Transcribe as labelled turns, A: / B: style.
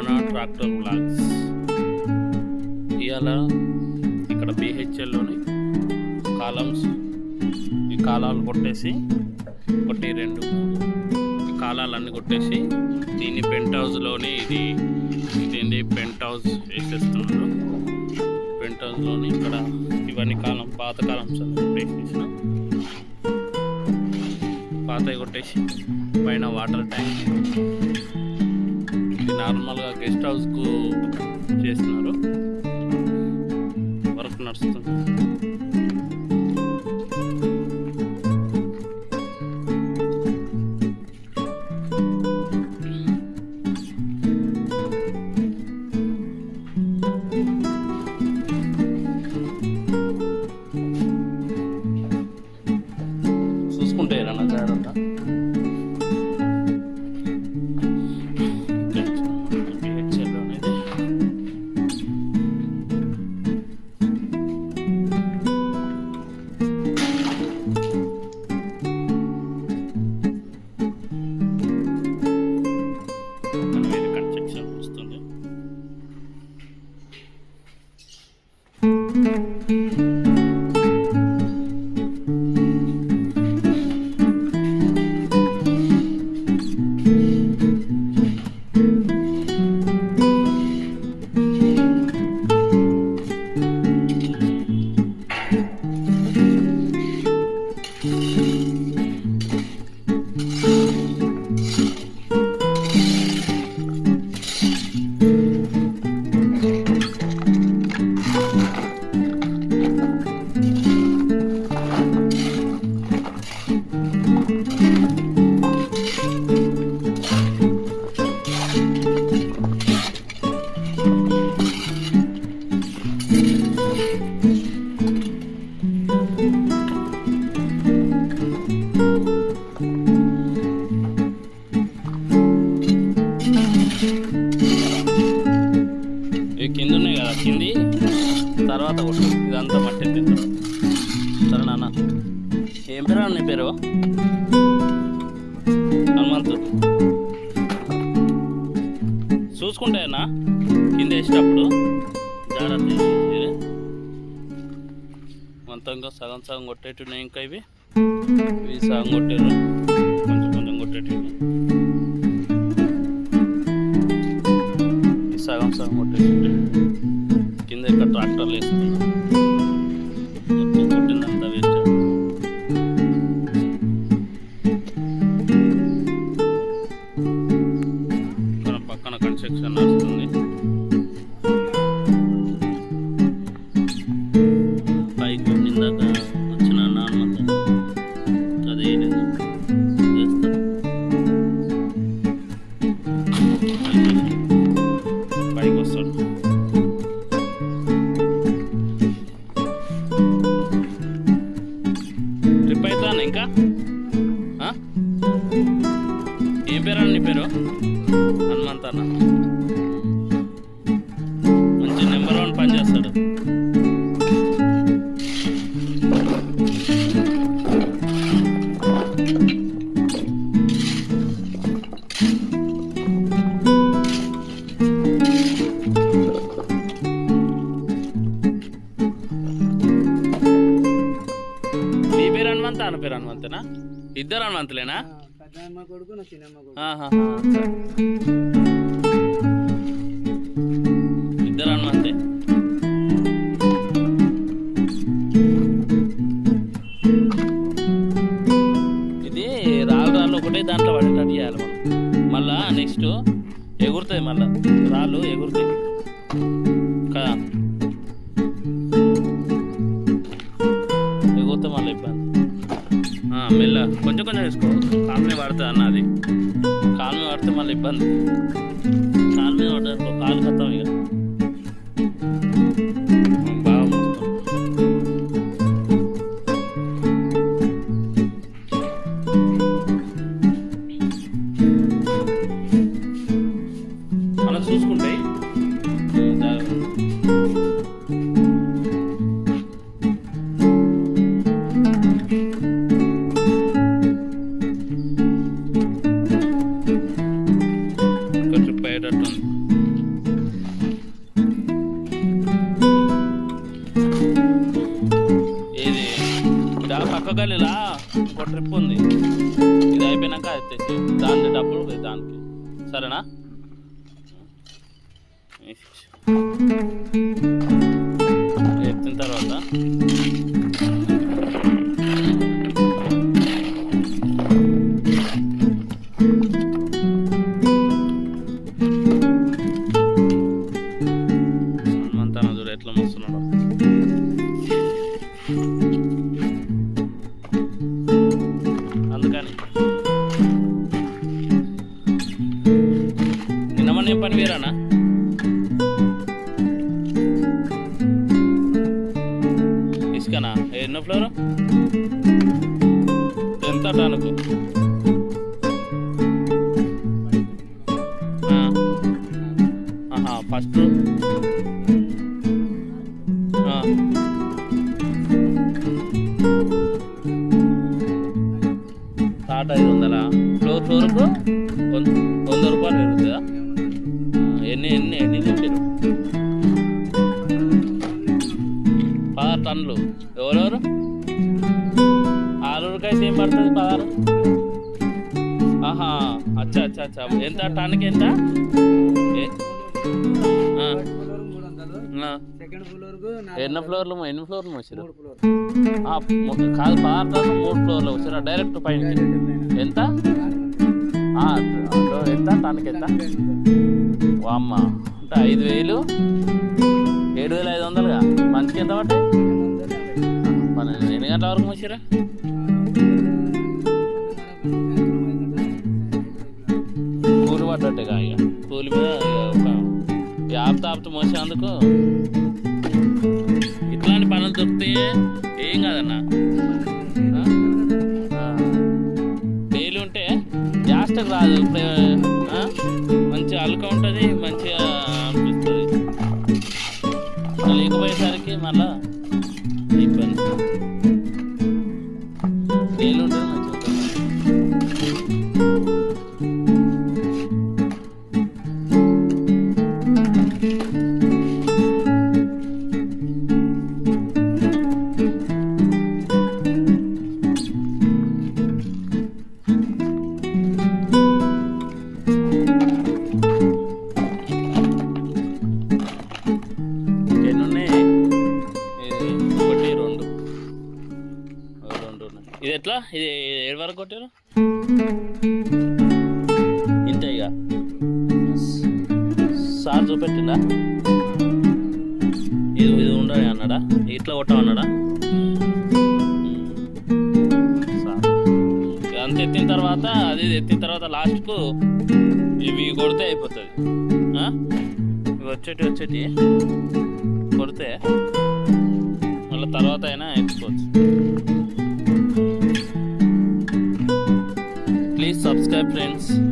A: Ramana tractor blogs ఇవాళ ఇక్కడ బిహెచ్ఎల్లోని columns ఈ కాలాలు కొట్టేసి ఒకటి రెండు మూడు ఈ కాలాలన్నీ కొట్టేసి దీన్ని పెంట్ హౌస్లోని ఇది ఇదేంటి పెంట్ హౌస్ వేసేస్తున్నారు. పెంట్ హౌస్లోని ఇక్కడ ఇవన్నీ కాలం పాత కాలమ్స్ అన్ని కొట్టేసేసిన పాతవి కొట్టేసి పైన వాటర్ ట్యాంక్. ఇది నార్మల్గా గెస్ట్ హౌస్కు చేసిన ఇవి పేరు హనుమంతు. చూసుకుంటాయన్నా కింద వేసేటప్పుడు జాగ్రత్త మొత్తంగా సగం సగం కొట్టేట్టున్నాయి ఇంకా ఇవి. ఇవి సగం కొట్టారు. కొంచెం కొంచెం కొట్టేట్టున్నాయి సగం సగం కొట్టేసి కింద ఇక్కడ ట్రాక్టర్లు వేస్తున్నారు. అన్న మంచి నెంబర్ వన్ పని చేస్తాడు. మీ పేరు హనుమంత అన్న పేరు హనుమంతనా? ఇద్దరు హనుమంతులేనా?
B: కొడుకు నా చిన్నమ్మ కొడుకు.
A: ఇబ్బంది పక్క గల్లీలా ట్రిప్ ఉంది. ఇది అయిపోయినాక అది తెచ్చి దాని డబ్బులు దానికి. సరేనా? ఎత్తిన తర్వాత హనుమంతన చూడు ఎట్లా మస్తున్నాడు. పని వేరానా ఇసుకనా? ఎన్నో ఫ్లోర్? ఎంత టానుకు ఫస్ట్ స్టార్ట్ ఐదు వందల? ఫ్లోర్ ఫ్లోర్కు పదహారు. ఎవరెవరు? ఆలూరుకైతే ఏం పడుతుంది పదహారు? ఆహా అచ్చా అచ్చా అచ్చా. ఎంత? టన్కి ఎంత? ఎన్ని ఫ్లోర్లు ఎన్ని ఫ్లోర్లు వచ్చారు కాదు పదార్థాలు మూడు ఫ్లోర్లు వచ్చారు డైరెక్ట్ పైన ఎంత? ఎంత? టన్కి ఎంత? వామ్మ అంటే ఐదు వేలు. ఏడు వేల ఐదు వందలుగా. మంచికి ఎంత పట్టాయి ఎన్ని గంటల వరకు మోసారా కూలి పడ్డట్టుగా ఇక కూలి మీద ఇక ఒక ఈ ఆపుతూ మోసేందుకు ఇట్లాంటి పనులు దొరికితే ఏం కాదన్నా? డైలీ ఉంటే జాస్టర్ రాదు. మంచి మంచిగా అలుక ఉంటుంది మంచిగా అనిపిస్తుంది. లేకపోయేసరికి మళ్ళీ ఇబ్బంది డైలీ ఉంటుంది ఎట్లా? ఇది ఏడు వరకు కొట్టారు ఇంతే ఇక సార్ చూపెట్టిందా ఇది ఇది ఉండాలి అన్నాడా? ఇట్లా కొట్టామన్నాడా? అంత ఎత్తిన తర్వాత అది ఎత్తిన తర్వాత లాస్ట్కు ఇవి కొడితే అయిపోతుంది. ఇవి వచ్చేటి వచ్చేటి కొడితే మళ్ళీ తర్వాత అయినా ఎత్తుకోవచ్చు. please subscribe friends.